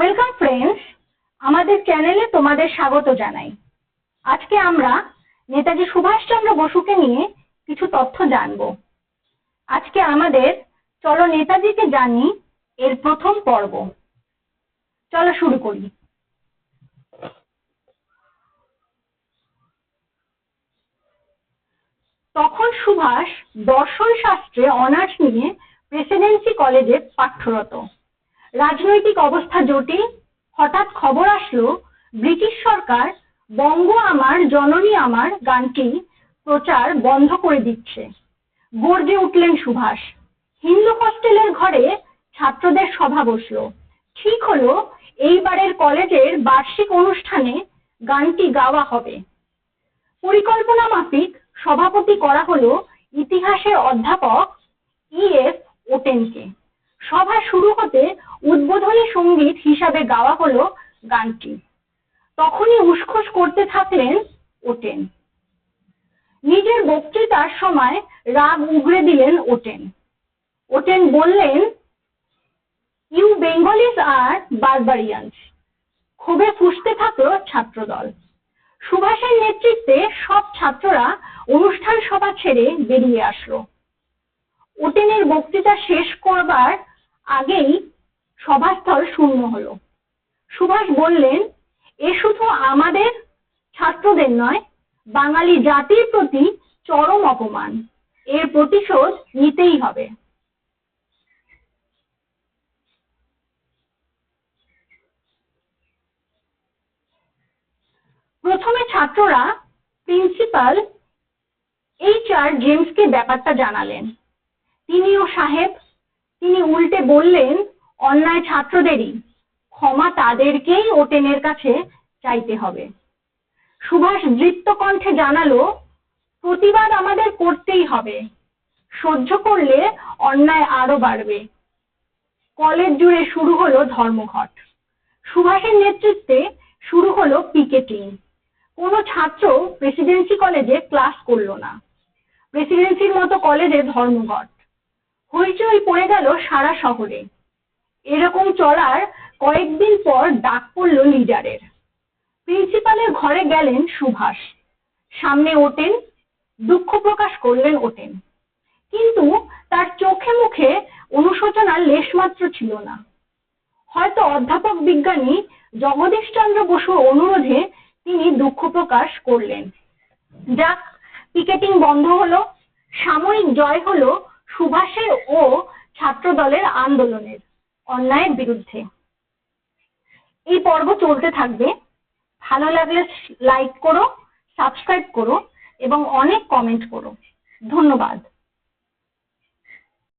Welcome friends আমাদের চ্যানেলে তোমাদের স্বাগত জানাই। আজকে আমরা নেতাজি সুভাষচন্দ্র বসুকে নিয়ে কিছু তথ্য জানব। আজকে আমাদের, চলো নেতাজিকে জানি এর প্রথম পর্ব। চলো শুরু করি। তখন সুভাষ দর্শন শাস্ত্রে অনার্স নিয়ে প্রেসিডেন্সি কলেজে পাঠ্যরত রাজনৈতিক অবস্থা জটিল। হঠাৎ খবর আসলো, ব্রিটিশ সরকার, বঙ্গ আমার, জননী আমার গানটি প্রচার বন্ধ করে দিচ্ছে। গর্জে উঠলেন সুভাষ। হিন্দু হস্টেলের ঘরে ছাত্রদের সভা বসল। ঠিক হলো, এইবারের কলেজের বার্ষিক অনুষ্ঠানে গানটি গাওয়া হবে। পরিকল্পনা মাফিক সভাপতি করা হলো ইতিহাসের অধ্যাপক ই এফ ওটেনকে। সভা শুরু হতে উদ্বোধনী সংগীত হিসাবে গাওয়া হলো গানটি। তখনই উসখুস করতে থাকলেন ওটেন। নিজের বক্তৃতার সময় রাগ উগরে দিলেন ওটেন। ওটেন বললেন, ইউ বেঙ্গলিজ আর বারবারিয়ান্স। ক্ষোভে ফুসতে থাকল ছাত্রদল। সুভাষের নেতৃত্বে সব ছাত্ররা অনুষ্ঠান সভা ছেড়ে বেরিয়ে আসলো। ওটেনের বক্তৃতা শেষ করবার আগেই সভাস্থল শূন্য হলো। সুভাষ বললেন, এ শুধু আমাদের ছাত্রদের নয়, বাঙালি জাতির প্রতি চরম অপমান। এর প্রতিশোধ নিতেই হবে। প্রথমে ছাত্ররা প্রিন্সিপাল এইচ আর জেমসকে ব্যাপারটা জানালেন। তিনিও সাহেব, তিনি উল্টে বললেন অন্যায় ছাত্রদেরই ক্ষমা তাদেরকেই ওটেনের কাছে চাইতে হবে। সুভাষ দৃপ্ত কণ্ঠে জানালো, প্রতিবাদ আমাদের করতেই হবে। সহ্য করলে অন্যায় আরও বাড়বে। কলেজ জুড়ে শুরু হলো ধর্মঘট। সুভাষের নেতৃত্বে শুরু হলো পিকেটিং। কোনো ছাত্র প্রেসিডেন্সি কলেজে ক্লাস করল না। প্রেসিডেন্সির মতো কলেজে ধর্মঘট। হইচই পড়ে গেল সারা শহরে। এরকম চলার কয়েকদিন পর ডাক পড়ল লিডারের। প্রিন্সিপালের ঘরে গেলেন সুভাষ। সামনে ওঠেন, দুঃখ প্রকাশ করলেন ওঠেন। কিন্তু তার চোখে মুখে অনুশোচনার লেশমাত্র ছিল না। হয়তো অধ্যাপক বিজ্ঞানী জগদীশ চন্দ্র বসুর অনুরোধে তিনি দুঃখ প্রকাশ করলেন। যাক পিকেটিং বন্ধ হলো, সাময়িক জয় হলো সুভাষের ও ছাত্রদলের আন্দোলনের। অন্যায়ের বিরুদ্ধে। এই পর্ব চলতে থাকবে। ভালো লাগলে লাইক করো সাবস্ক্রাইব করো, এবং অনেক কমেন্ট করো। ধন্যবাদ।